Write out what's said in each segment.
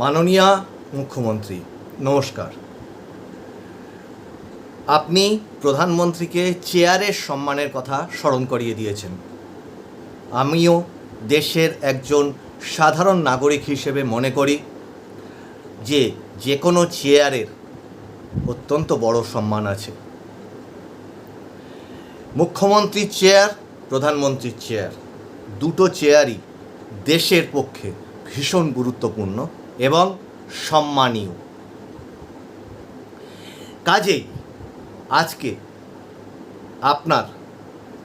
মাননীয় মুখ্যমন্ত্রী, নমস্কার। আপনি প্রধানমন্ত্রীকে চেয়ারের সম্মানের কথা স্মরণ করিয়ে দিয়েছেন। আমিও দেশের একজন সাধারণ নাগরিক হিসেবে মনে করি যে যে কোনো চেয়ারের অত্যন্ত বড় সম্মান আছে। মুখ্যমন্ত্রীর চেয়ার প্রধানমন্ত্রীর চেয়ার, দুটো চেয়ারই দেশের পক্ষে ভীষণ গুরুত্বপূর্ণ। এবং সম্মানীয়। কাজেই আজকে আপনার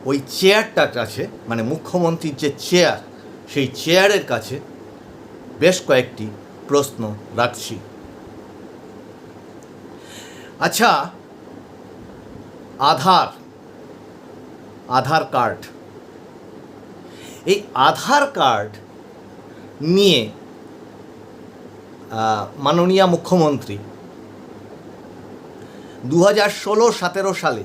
ওই চেয়ারটার কাছে মানে মুখ্যমন্ত্রীর যে চেয়ার, সেই চেয়ারের কাছে বেশ কয়েকটি প্রশ্ন রাখছি। আচ্ছা আধার আধার কার্ড। এই আধার কার্ড নিয়ে মাননীয় মুখ্যমন্ত্রী দু হাজার ষোলো সতেরো সালে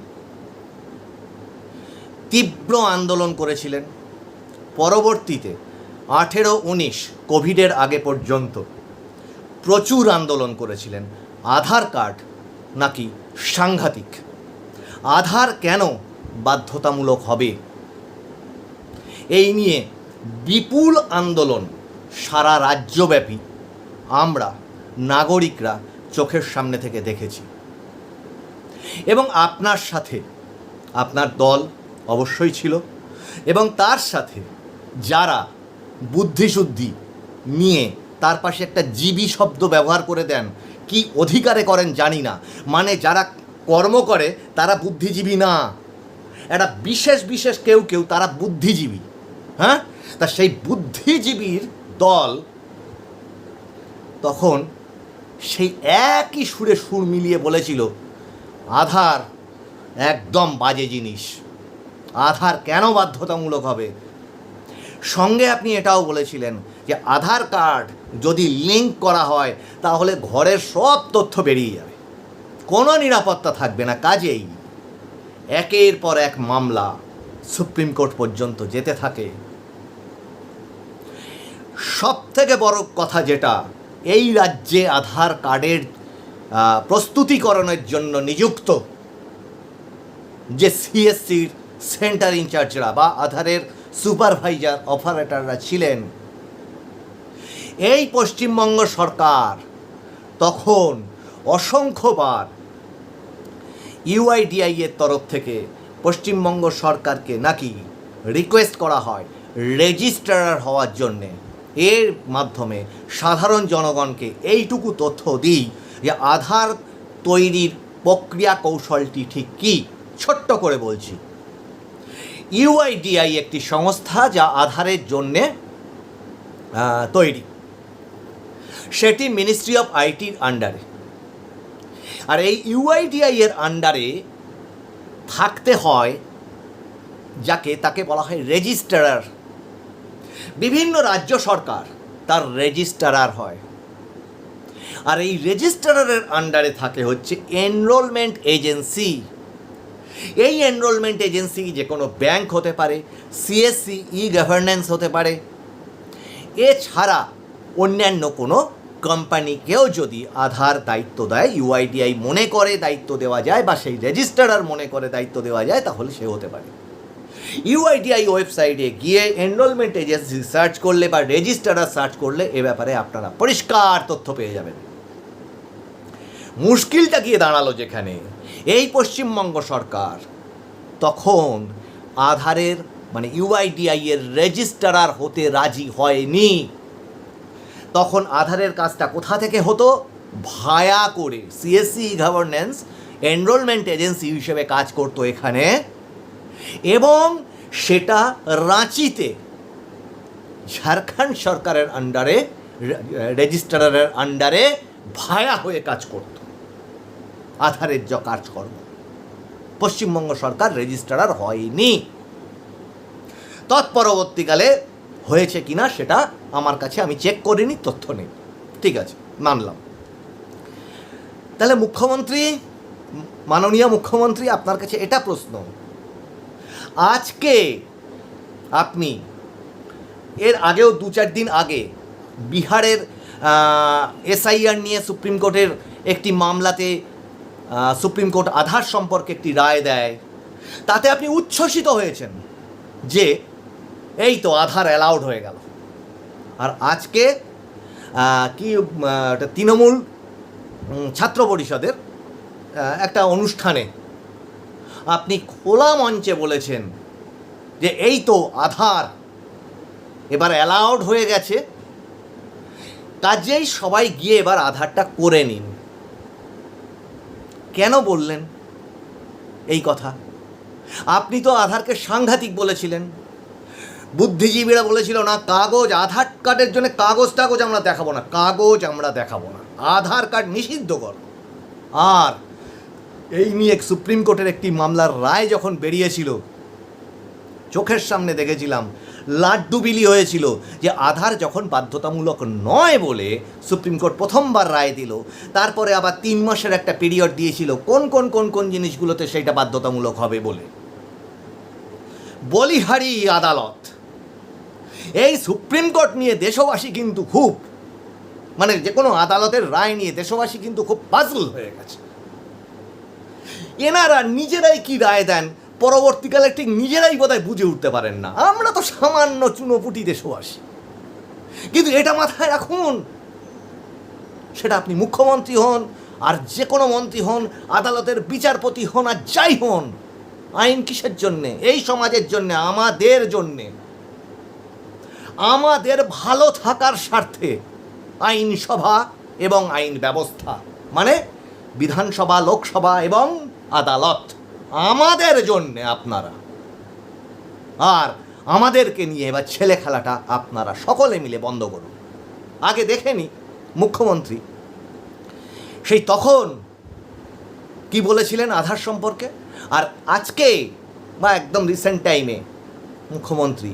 তীব্র আন্দোলন করেছিলেন। পরবর্তীতে আঠেরো উনিশ কোভিডের আগে পর্যন্ত প্রচুর আন্দোলন করেছিলেন। আধার কার্ড নাকি সাংঘাতিক। আধার কেন বাধ্যতামূলক হবে? এই নিয়ে বিপুল আন্দোলন সারা রাজ্যব্যাপী আমরা, নাগরিকরা, চোখের সামনে থেকে দেখেছি। এবং আপনার সাথে, আপনার দল অবশ্যই ছিল, এবং তার সাথে যারা বুদ্ধিশুদ্ধি নিয়ে তার পাশে একটা জীবী শব্দ ব্যবহার করে দেন, কি অধিকারে করেন জানি না। মানে যারা কর্ম করে, তারা বুদ্ধিজীবী না। একটা বিশেষ বিশেষ কেউ কেউ তারা বুদ্ধিজীবী। হ্যাঁ? তা সেই বুদ্ধিজীবীর দল তখন সেই একই সুরে সুর মিলিয়ে বলেছিল, আধার একদম বাজে জিনিস। আধার কেন বাধ্যতামূলক হবে? সঙ্গে আপনি এটাও বলেছিলেন যে, আধার কার্ড যদি লিঙ্ক করা হয়, তাহলে ঘরের সব তথ্য বেরিয়ে যাবে। কোনো নিরাপত্তা থাকবে না, কাজেই একের পর এক মামলা সুপ্রিম কোর্ট পর্যন্ত যেতে থাকে। সব থেকে বড় কথা যেটা এই রাজ্যে আধার কার্ডের প্রস্তুতিকরণের জন্য নিযুক্ত যে সিএসসির সেন্টার ইনচার্জরা বা আধারের সুপারভাইজার, অপারেটররা ছিলেন, এই পশ্চিমবঙ্গ সরকার তখন অসংখ্যবার ইউআইডিআই এর তরফ থেকে পশ্চিমবঙ্গ সরকারকে নাকি রিকোয়েস্ট করা হয় রেজিস্ট্রার হওয়ার জন্যে। এর মাধ্যমে সাধারণ জনগণকে এইটুকু তথ্য দিই যে আধার তৈরির প্রক্রিয়া কৌশলটি ঠিক কী? ছোট্ট করে বলছি। ইউআইডিআই একটি সংস্থা যা আধারের জন্যে তৈরি। সেটি মিনিস্ট্রি অফ আইটির আন্ডারে আর এই ইউআইডিআই এর আন্ডারে থাকতে হয় যাকে তাকে বলা হয় রেজিস্ট্রার বিভিন্ন রাজ্য সরকার তার রেজিস্ট্রার হয়। আর এই রেজিস্ট্রারের আন্ডারে থাকে হচ্ছে এনরোলমেন্ট এজেন্সি। এই এনরোলমেন্ট এজেন্সি যে কোনো ব্যাংক হতে পারে সিএসসি ই গভর্নেন্স হতে পারে। এছাড়া অন্যান্য কোনো কোম্পানিকেও যদি আধার দায়িত্ব দেয় ইউআইডিআই মনে করে দায়িত্ব দেওয়া যায় বা সেই রেজিস্ট্রার মনে করে দায়িত্ব দেওয়া যায়, তাহলে সে হতে পারে। ইউআইডিআই ওয়েবসাইটে গিয়ে এনরোলমেন্ট এজেন্সি সার্চ করলে বা রেজিস্ট্রার সার্চ করলে এ ব্যাপারে আপনারা পরিষ্কার তথ্য পেয়ে যাবেন। মুশকিলটা গিয়ে দাঁড়াল যেখানে, এই পশ্চিমবঙ্গ সরকার তখন আধারের মানে ইউআইডিআই এর রেজিস্ট্রার হতে রাজি হয়নি। তখন আধারের কাজটা কোথা থেকে হতো? ভায়া করে সিএসসি গভর্নেন্স এনরোলমেন্ট এজেন্সি হিসেবে কাজ করতো এখানে। এবং সেটা রাঁচিতে, ঝাড়খণ্ড সরকারের আন্ডারে রেজিস্ট্রারের আন্ডারে ভায়া হয়ে কাজ করত। আধারের যা কাজকর্ম। পশ্চিমবঙ্গ সরকার রেজিস্ট্রার হয়নি। তৎপরবর্তীকালে হয়েছে কিনা সেটা আমার কাছে আমি চেক করিনি, তথ্য নেই। ঠিক আছে, মানলাম। তাহলে মুখ্যমন্ত্রী, মাননীয় মুখ্যমন্ত্রী, আপনার কাছে এটা প্রশ্ন। আজকে আপনি, এর আগেও দু চার দিন আগে বিহারের এসআইআর নিয়ে সুপ্রিম কোর্টের একটি মামলাতে সুপ্রিম কোর্ট আধার সম্পর্কে একটি রায় দেয়, তাতে আপনি উচ্ছ্বসিত হয়েছেন যে এই তো আধার অ্যালাউড হয়ে গেল। আর আজকে কি তৃণমূল ছাত্র পরিষদের একটা অনুষ্ঠানে আপনি খোলা মঞ্চে বলেছেন যে এই তো আধার। এবার অ্যালাউড হয়ে গেছে। কাজেই সবাই গিয়ে এবার আধারটা করে নিন। কেন বললেন এই কথা? আপনি তো আধারকে সাংঘাতিক বলেছিলেন। বুদ্ধিজীবীরা বলেছিল, না, কাগজ, আধার কার্ডের জন্য কাগজ টাগজ আমরা দেখাবো না, কাগজ আমরা দেখাবো না। আধার কার্ড নিষিদ্ধ কর। আর এই নিয়ে এক সুপ্রিম কোর্টের একটি মামলার রায় যখন বেরিয়েছিল, চোখের সামনে দেখেছিলাম, লাড্ডু বিলি হয়েছিল যে আধার যখন বাধ্যতামূলক নয় বলে সুপ্রিম কোর্ট প্রথমবার রায় দিল, তারপরে আবার তিন মাসের একটা পিরিয়ড দিয়েছিল, কোন কোন কোন কোন জিনিসগুলোতে সেইটা বাধ্যতামূলক হবে বলে। বলিহারি আদালত, এই সুপ্রিম কোর্ট নিয়ে দেশবাসী কিন্তু খুব মানে যে কোনো আদালতের রায় নিয়ে দেশবাসী কিন্তু খুব পাজল হয়ে গেছে। এনারা নিজেরাই কি রায় দেন? পরবর্তীকালে ঠিক নিজেরাই বোধহয় বুঝে উঠতে পারেন না। আমরা তো সামান্য চুনোপুটি দেশবাসী কিন্তু এটা মাথায় রাখুন, সেটা আপনি মুখ্যমন্ত্রী হন, আর যে কোনো মন্ত্রী হন, আদালতের বিচারপতি হন, আর যাই হন, আইন কিসের জন্যে? এই সমাজের জন্যে, আমাদের জন্যে। আমাদের ভালো থাকার স্বার্থে আইনসভা এবং আইন ব্যবস্থা মানে বিধানসভা, লোকসভা এবং আদালত আমাদের জন্যে আপনারা। আর আমাদেরকে নিয়ে এবার ছেলে খেলাটা আপনারা সকলে মিলে বন্ধ করুন। আগে দেখেনি মুখ্যমন্ত্রী। সেই তখন কি বলেছিলেন আধার সম্পর্কে? আর আজকে বা একদম রিসেন্ট টাইমে মুখ্যমন্ত্রী,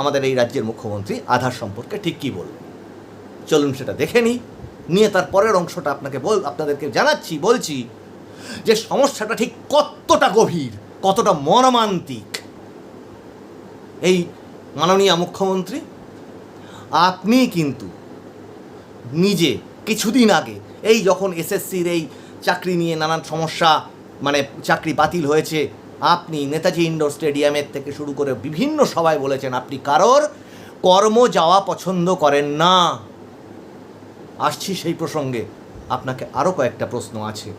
আমাদের এই রাজ্যের মুখ্যমন্ত্রী আধার সম্পর্কে ঠিক কী বললেন চলুন সেটা দেখে নিই নিয়ে তার পরের অংশটা আপনাকে বল, আপনাদেরকে জানাচ্ছি, বলছি যে সমস্যাটা ঠিক কতটা গভীর, কতটা মর্মান্তিক। এই মাননীয় মুখ্যমন্ত্রী, আপনি কিন্তু নিজে কিছুদিন আগে এই যখন এসএসসির এই চাকরি নিয়ে নানান সমস্যা মানে চাকরি বাতিল হয়েছে, আপনি নেতাজি ইন্ডোর স্টেডিয়ামের থেকে শুরু করে বিভিন্ন সভায় বলেছেন, আপনি কারোর কর্ম যাওয়া পছন্দ করেন না। আসছি সেই প্রসঙ্গে, আপনাকে আরও কয়েকটা প্রশ্ন আছে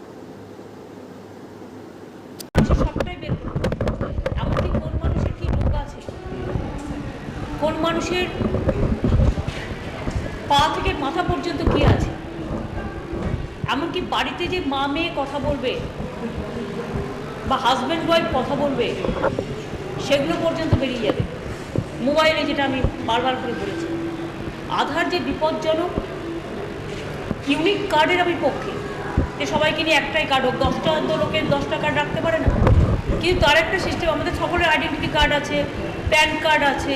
মানুষের সবটাই বের করতে হবে। এমনকি কোন মানুষের কি রোগ আছে কোন মানুষের পা থেকে মাথা পর্যন্ত কি আছে? এমনকি বাড়িতে যে মা মেয়ে কথা বলবে বা হাজব্যান্ড ওয়াইফ কথা বলবে, সেগুলো পর্যন্ত বেরিয়ে যাবে। মোবাইলে যেটা আমি বারবার করে বলেছি। আধার যে বিপজ্জনক ইউনিক কার্ডের আমি পক্ষে। যে সবাইকে নিয়ে একটাই কার্ড হোক, দশটা তো লোকের দশটা কার্ড রাখতে পারে না। কিন্তু তার একটা সিস্টেম আমাদের সকলের আইডেন্টিটি কার্ড আছে প্যান কার্ড আছে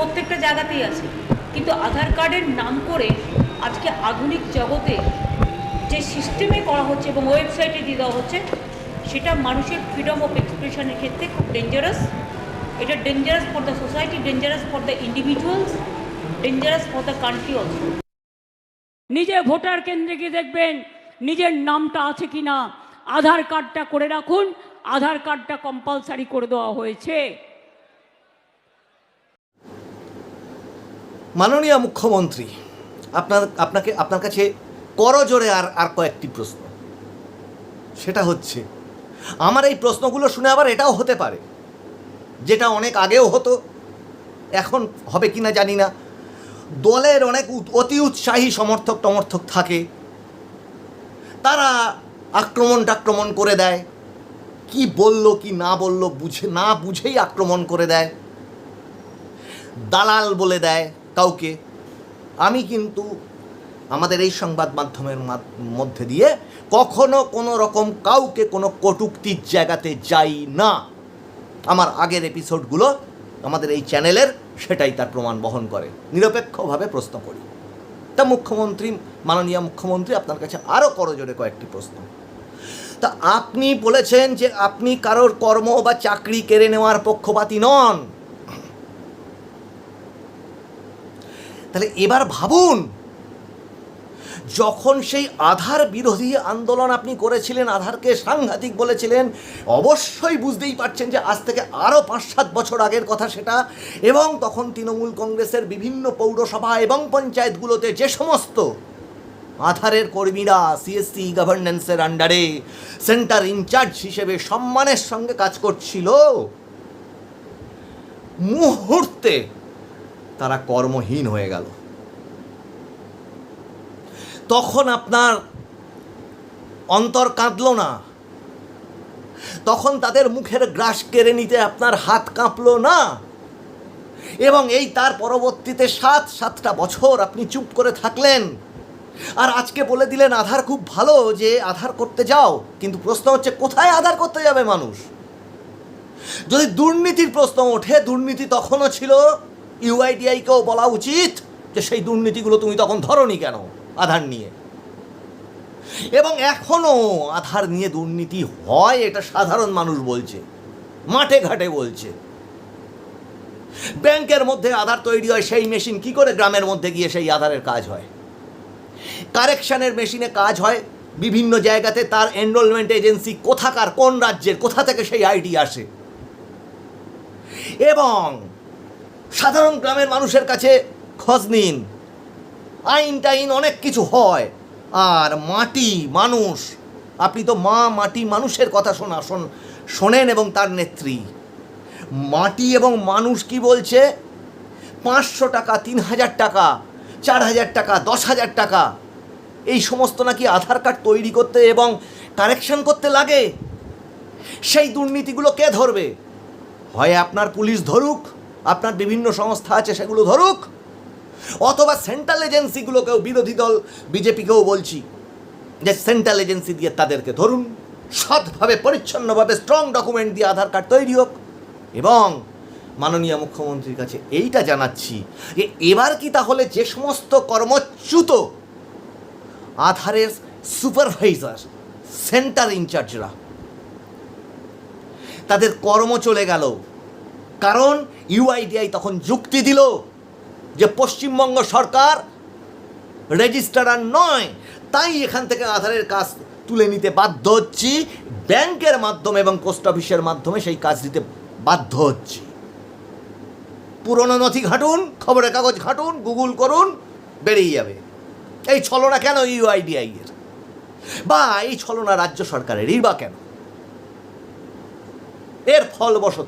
প্রত্যেকটা জায়গাতেই আছে। কিন্তু আধার কার্ডের নাম করে আজকে আধুনিক জগতে যে সিস্টেমে করা হচ্ছে এবং ওয়েবসাইটে দিয়ে দেওয়া হচ্ছে, সেটা মানুষের ফ্রিডম অফ এক্সপ্রেশনের ক্ষেত্রে খুব ডেঞ্জারাস এটা dangerous for the society dangerous for the individuals dangerous for the country also নিজে ভোটার কেন্দ্রে গিয়ে দেখবেন, নিজের নামটা আছে কি না আধার কার্ডটা করে রাখুন, আধার কার্ডটা কম্পালসারি করে দেওয়া হয়েছে। মাননীয় মুখ্যমন্ত্রী, আপনার, আপনাকে, আপনার কাছে করজোরে আর আর কয়েকটি প্রশ্ন। সেটা হচ্ছে, আমার এই প্রশ্নগুলো শুনে আবার এটাও হতে পারে, যেটা অনেক আগেও হতো, এখন হবে কি না জানি না। দলের অনেক অতি উৎসাহী সমর্থক টমর্থক থাকে, তারা আক্রমণ টাক্রমণ করে দেয়, কি বলল, কি না বলল, বুঝে, না বুঝেই আক্রমণ করে দেয়, দালাল বলে দেয় কাউকে, আমি কিন্তু আমাদের এই সংবাদ মাধ্যমের মধ্যে দিয়ে কখনো কোনো রকম কাউকে কোনো কটুক্তির জায়গাতে যাই না। আমার আগের এপিসোডগুলো আমাদের এই চ্যানেলের সেটাই তার প্রমাণ বহন করে। নিরপেক্ষভাবে প্রশ্ন করি। তা মুখ্যমন্ত্রী, মাননীয় মুখ্যমন্ত্রী, আপনার কাছে আরও করজোরে কয়েকটি প্রশ্ন। তা আপনি বলেছেন যে আপনি কারোর কর্ম বা চাকরি কেড়ে নেওয়ার পক্ষপাতী নন। তাহলে এবার ভাবুন, যখন সেই আধার বিরোধী আন্দোলন আপনি করেছিলেন, আধারকে সাংঘাতিক বলেছিলেন, অবশ্যই বুঝতেই পারছেন যে আজ থেকে আরও পাঁচ সাত বছর আগের কথা সেটা, এবং তখন তৃণমূল কংগ্রেসের বিভিন্ন পৌরসভা এবং পঞ্চায়েতগুলোতে যে সমস্ত আধারের কর্মীরা সিএসসি গভর্নেন্সের আন্ডারে সেন্টার ইনচার্জ হিসেবে সম্মানের সঙ্গে কাজ করছিল, মুহূর্তে তারা কর্মহীন হয়ে গেল। তখন আপনার অন্তর কাঁদল না। তখন তাদের মুখের গ্রাস কেড়ে নিতে আপনার হাত কাঁপল না। এবং এই তার পরবর্তীতে সাত, সাতটা বছর আপনি চুপ করে থাকলেন। আর আজকে বলে দিলেন আধার খুব ভালো যে আধার করতে যাও, কিন্তু প্রশ্ন হচ্ছে কোথায় আধার করতে যাবে মানুষ? যদি দুর্নীতির প্রশ্ন ওঠে, দুর্নীতি তখনও ছিল ইউআইডিআইকেও বলা উচিত যে সেই দুর্নীতিগুলো তুমি তখন ধরনি কেন আধার নিয়ে? এবং এখনও আধার নিয়ে দুর্নীতি হয়, এটা সাধারণ মানুষ বলছে, মাঠে ঘাটে বলছে। ব্যাংকের মধ্যে আধার তৈরি হয়, সেই মেশিন কি করে গ্রামের মধ্যে গিয়ে সেই আধারের কাজ হয়? কারেকশানের মেশিনে কাজ হয়, বিভিন্ন জায়গাতে তার এনরোলমেন্ট এজেন্সি কোথাকার কোন রাজ্যের কোথা থেকে সেই আইডি আসে। এবং সাধারণ গ্রামের মানুষের কাছে খোঁজ নিন। আইন টাইন অনেক কিছু হয়। আর মাটি মানুষ। আপনি তো মা মাটি মানুষের কথা শোনা, শোন, শোনেন এবং তার নেত্রী। মাটি এবং মানুষ কি বলছে? পাঁচশো টাকা, তিন হাজার টাকা, চার হাজার টাকা, দশ হাজার টাকা। এই সমস্ত নাকি আধার কার্ড তৈরি করতে এবং কারেকশন করতে লাগে? সেই দুর্নীতিগুলো কে ধরবে? হয় আপনার পুলিশ ধরুক আপনার বিভিন্ন সংস্থা আছে, সেগুলো ধরুক। অথবা সেন্ট্রাল এজেন্সিগুলোকেও বিরোধী দল, বিজেপিকেও বলছি যে সেন্ট্রাল এজেন্সি দিয়ে তাদেরকে ধরুন। সৎভাবে, পরিচ্ছন্নভাবে স্ট্রং ডকুমেন্ট দিয়ে আধার কার্ড তৈরি হোক। এবং মাননীয় মুখ্যমন্ত্রীর কাছে এইটা জানাচ্ছি যে এবার কি তাহলে যে সমস্ত কর্মচ্যুত আধারের সুপারভাইজার সেন্টার ইনচার্জরা তাদের কর্ম চলে গেল। কারণ ইউআইডিআই তখন যুক্তি দিল যে পশ্চিমবঙ্গ সরকার রেজিস্ট্রার নয়। তাই এখান থেকে আধারের কাজ তুলে নিতে বাধ্য হচ্ছি। ব্যাংকের মাধ্যমে এবং পোস্ট অফিসের মাধ্যমে সেই কাজ দিতে বাধ্য হচ্ছি। পুরনো নথি ঘাটুন, খবরের কাগজ ঘাটুন, গুগল করুন, বেরিয়ে যাবে। এই ছলনা কেন ইউআইডিআই এর? বা এই ছলনা রাজ্য সরকারেরই বা কেন? এর ফলবশত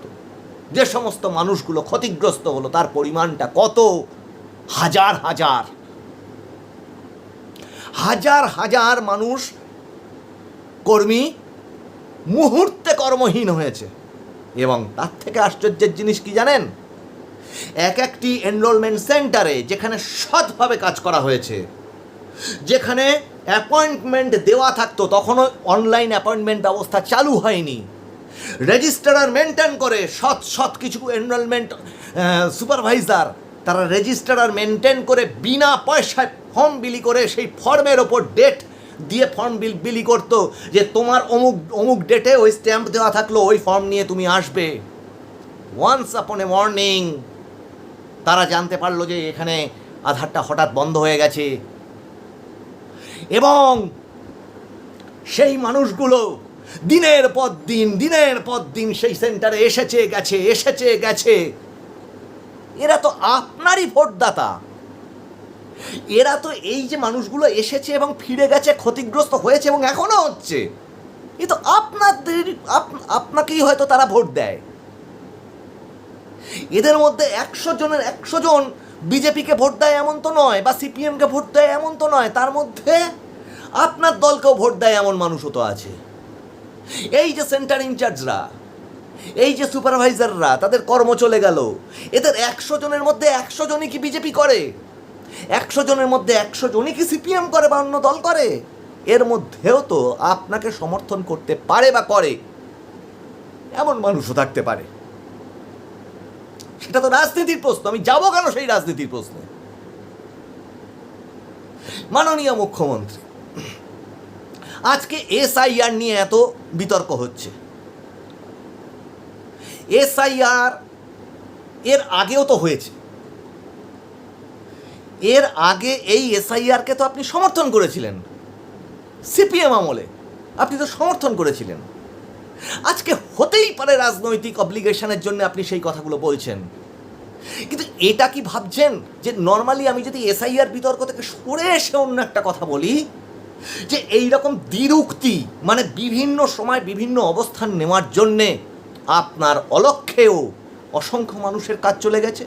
যে সমস্ত মানুষগুলো ক্ষতিগ্রস্ত হলো, তার পরিমাণটা কত? হাজার হাজার। হাজার হাজার মানুষ কর্মী মুহূর্তে কর্মহীন হয়েছে। এবং তার থেকে আশ্চর্যের জিনিস কি জানেন? এক একটি এনরোলমেন্ট সেন্টারে যেখানে সৎভাবে কাজ করা হয়েছে, যেখানে অ্যাপয়েন্টমেন্ট দেওয়া থাকতো, তখনও অনলাইন অ্যাপয়েন্টমেন্ট ব্যবস্থা চালু হয়নি। রেজিস্ট্রার মেনটেন করে, সৎ সৎ কিছু এনরোলমেন্ট সুপারভাইজার তারা রেজিস্ট্রার মেনটেন করে বিনা পয়সায় ফর্ম বিলি করে সেই ফর্মের ওপর ডেট দিয়ে ফর্ম বিল বিলি করতো যে তোমার অমুক অমুক ডেটে ওই স্ট্যাম্প দেওয়া থাকল, ওই ফর্ম নিয়ে তুমি আসবে। ওয়ান্স আপন এ মর্নিং তারা জানতে পারল যে এখানে আধারটা হঠাৎ বন্ধ হয়ে গেছে। এবং সেই মানুষগুলো দিনের পর দিন, দিনের পর দিন সেই সেন্টারে এসেছে, গেছে এসেছে, গেছে। এরা তো আপনারই ভোটদাতা। এরা তো এই যে মানুষগুলো এসেছে এবং ফিরে গেছে, ক্ষতিগ্রস্ত হয়েছে এবং এখনও হচ্ছে, এ তো আপনাদের আপনাকেই হয়তো তারা ভোট দেয়। এদের মধ্যে একশো জনের একশো জন বিজেপিকে ভোট দেয় এমন তো নয়, বা সিপিএমকে ভোট দেয় এমন তো নয়, তার মধ্যে আপনার দলকেও ভোট দেয় এমন মানুষও তো আছে। এই যে সেন্টার ইনচার্জরা এই যে সুপারভাইজাররা তাদের কর্ম চলে গেল। এদের একশো জনের মধ্যে একশো জনই কি বিজেপি করে? একশো জনের মধ্যে একশো জনই কি সিপিএম করে বা অন্য দল করে? এর মধ্যেও তো আপনাকে সমর্থন করতে পারে বা করে। এমন মানুষও থাকতে পারে। সেটা তো রাজনীতির প্রশ্ন, আমি যাব কেন সেই রাজনীতির প্রশ্নে? মাননীয় মুখ্যমন্ত্রী আজকে এসআইআর নিয়ে এত বিতর্ক হচ্ছে। এসআইআর এর আগেও তো হয়েছে। এর আগে এই এসআইআরকে তো আপনি সমর্থন করেছিলেন। সিপিএম আমলে আপনি তো সমর্থন করেছিলেন। আজকে হতেই পারে রাজনৈতিক অব্লিগেশনের জন্য আপনি সেই কথাগুলো বলছেন। কিন্তু এটা কি ভাবছেন? যে নর্মালি আমি যদি এসআইআর বিতর্ক থেকে সরে এসে অন্য একটা কথা বলি যে এই রকম দ্বিরুক্তি মানে বিভিন্ন সময় বিভিন্ন অবস্থান নেওয়ার জন্যে আপনার অলক্ষেও অসংখ্য মানুষের কাজ চলে গেছে।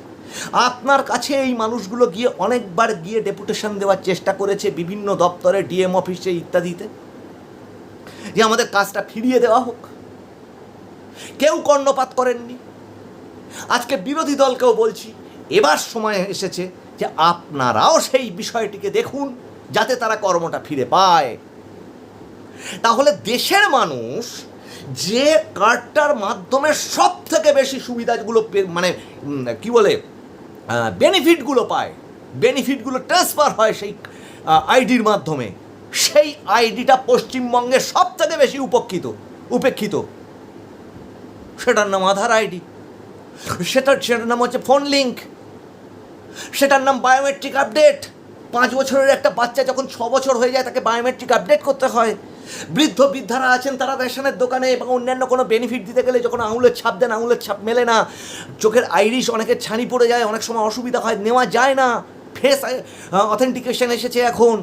আপনার কাছে এই মানুষগুলো গিয়ে অনেকবার গিয়ে ডেপুটেশন দেওয়ার চেষ্টা করেছে বিভিন্ন দপ্তরে, ডিএম অফিসে ইত্যাদিতে। যে আমাদের কাজটা ফিরিয়ে দেওয়া হোক। কেউ কর্ণপাত করেননি। আজকে বিরোধী দলকেও বলছি, এবার সময় এসেছে যে আপনারাও সেই বিষয়টিকে দেখুন। যাতে তারা কর্মটা ফিরে পায়। তাহলে দেশের মানুষ যে কার্ডটার মাধ্যমে সব থেকে বেশি সুবিধাগুলো মানে কি বলে বেনিফিটগুলো পায় বেনিফিটগুলো ট্রান্সফার হয় সেই আইডির মাধ্যমে। সেই আইডিটা পশ্চিমবঙ্গে সব থেকে বেশি উপেক্ষিত উপেক্ষিত। সেটার নাম আধার আইডি সেটা সেটার নাম হচ্ছে ফোন লিঙ্ক সেটার নাম বায়োমেট্রিক আপডেট পাঁচ বছরের একটা বাচ্চা যখন ছ বছর হয়ে যায় তাকে বায়োমেট্রিক আপডেট করতে হয়। বৃদ্ধ বৃদ্ধারা আছেন, তারা রেশনের দোকানে এবং অন্যান্য কোনো বেনিফিট দিতে গেলে যখন আঙুলের ছাপ দেন, আঙুলের ছাপ মেলে না। চোখের আইরিশ অনেকের ছানি পড়ে যায়, অনেক সময় অসুবিধা হয়, নেওয়া যায় না। ফেস অথেন্টিকেশন এসেছে এখন।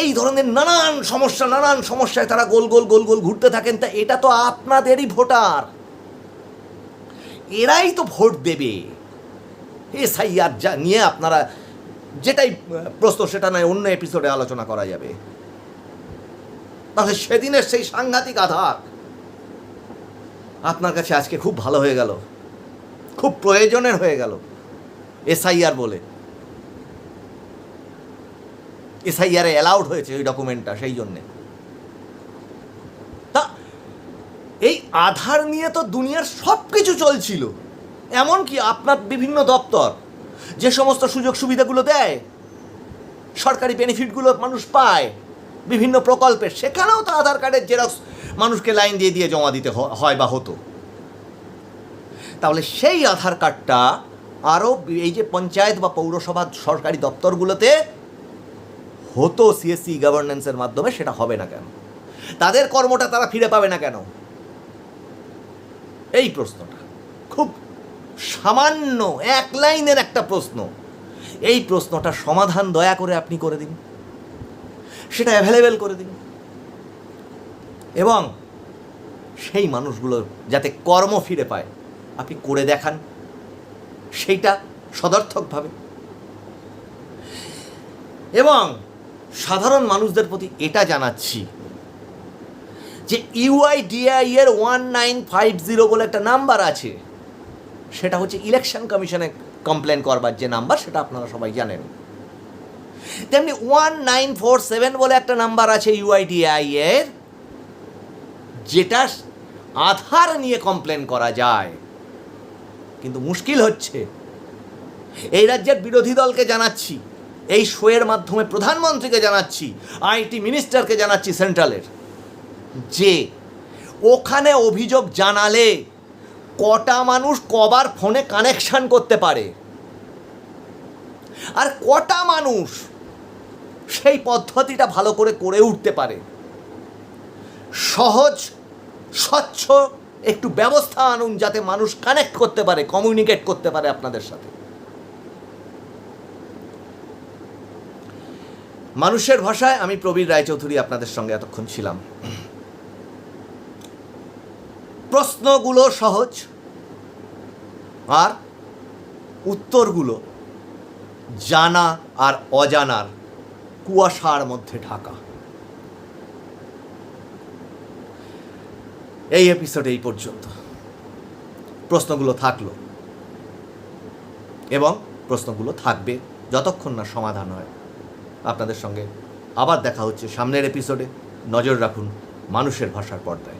এই ধরনের নানান সমস্যা, নানান সমস্যায় তারা গোল গোল গোল গোল ঘুরতে থাকেন। তা এটা তো আপনাদেরই ভোটার। এরাই তো ভোট দেবে। এসআইআর যা নিয়ে আপনারা যেটাই প্রশ্ন সেটা নয়, অন্য এপিসোডে আলোচনা করা যাবে। তাহলে সেদিনের সেই সাংঘাতিক আধার আপনার কাছে আজকে খুব ভালো হয়ে গেল, খুব প্রয়োজনের হয়ে গেল, এসআইআর বলে। এসআইআরে অ্যালাউড হয়েছে ওই ডকুমেন্টটা সেই জন্যে। তা, এই আধার নিয়ে তো দুনিয়ার সব কিছু চলছিল, এমনকি আপনার বিভিন্ন দপ্তর যে সমস্ত সুযোগ সুবিধাগুলো দেয়, সরকারি বেনিফিটগুলো মানুষ পায়, বিভিন্ন প্রকল্পে, সেখানেও তো আধার কার্ডের জেরক্স মানুষকে লাইন দিয়ে দিয়ে জমা দিতে হয় বা হতো। তাহলে সেই আধার কার্ডটা আরও এই যে পঞ্চায়েত বা পৌরসভা সরকারি দপ্তরগুলোতে হতো সিএসসি গভর্নেন্সের মাধ্যমে, সেটা হবে না কেন? তাদের কর্মটা তারা ফিরে পাবে না কেন? এই প্রশ্নটা। খুব সামান্য এক লাইনের একটা প্রশ্ন। এই প্রশ্নটা সমাধান দয়া করে আপনি করে দিন। সেটা অ্যাভেলেবেল করে দিন। এবং সেই মানুষগুলো যাতে কর্ম ফিরে পায়, আপনি করে দেখান। সেইটা সদর্থকভাবে এবং সাধারণ মানুষদের প্রতি এটা জানাচ্ছি যে ইউআইডিআই এর ওয়ান নাইন ফাইভ জিরো বলে একটা নাম্বার আছে। সেটা হচ্ছে ইলেকশন কমিশনে কমপ্লেন করবার যে নাম্বার সেটা আপনারা সবাই জানেন। তেমনি ওয়ান নাইন ফোর সেভেন বলে একটা নাম্বার আছে ইউআইডিআই এর, যেটা আধার নিয়ে কমপ্লেন করা যায়। কিন্তু মুশকিল হচ্ছে। এই রাজ্যের বিরোধী দলকে জানাচ্ছি, এই শোয়ের মাধ্যমে প্রধানমন্ত্রীকে জানাচ্ছি, আইটি মিনিস্টারকে জানাচ্ছি সেন্ট্রালের যে ওখানে অভিযোগ জানালে কটা মানুষ কবার ফোনে কানেকশান করতে পারে? আর কটা মানুষ সেই পদ্ধতিটা ভালো করে করে উঠতে পারে? সহজ, স্বচ্ছ একটু ব্যবস্থা আনুন যাতে মানুষ কানেক্ট করতে পারে কমিউনিকেট করতে পারে আপনাদের সাথে। মানুষের ভাষায় আমি প্রবীর রায়চৌধুরী আপনাদের সঙ্গে এতক্ষণ ছিলাম। প্রশ্নগুলো সহজ আর উত্তরগুলো জানা আর অজানার কুয়াশার মধ্যে ঢাকা। এই এপিসোডে এই পর্যন্ত। প্রশ্নগুলো থাকল এবং প্রশ্নগুলো থাকবে যতক্ষণ না সমাধান হয়। আপনাদের সঙ্গে আবার দেখা হচ্ছে সামনের এপিসোডে নজর রাখুন মানুষের ভাষার পর্দায়।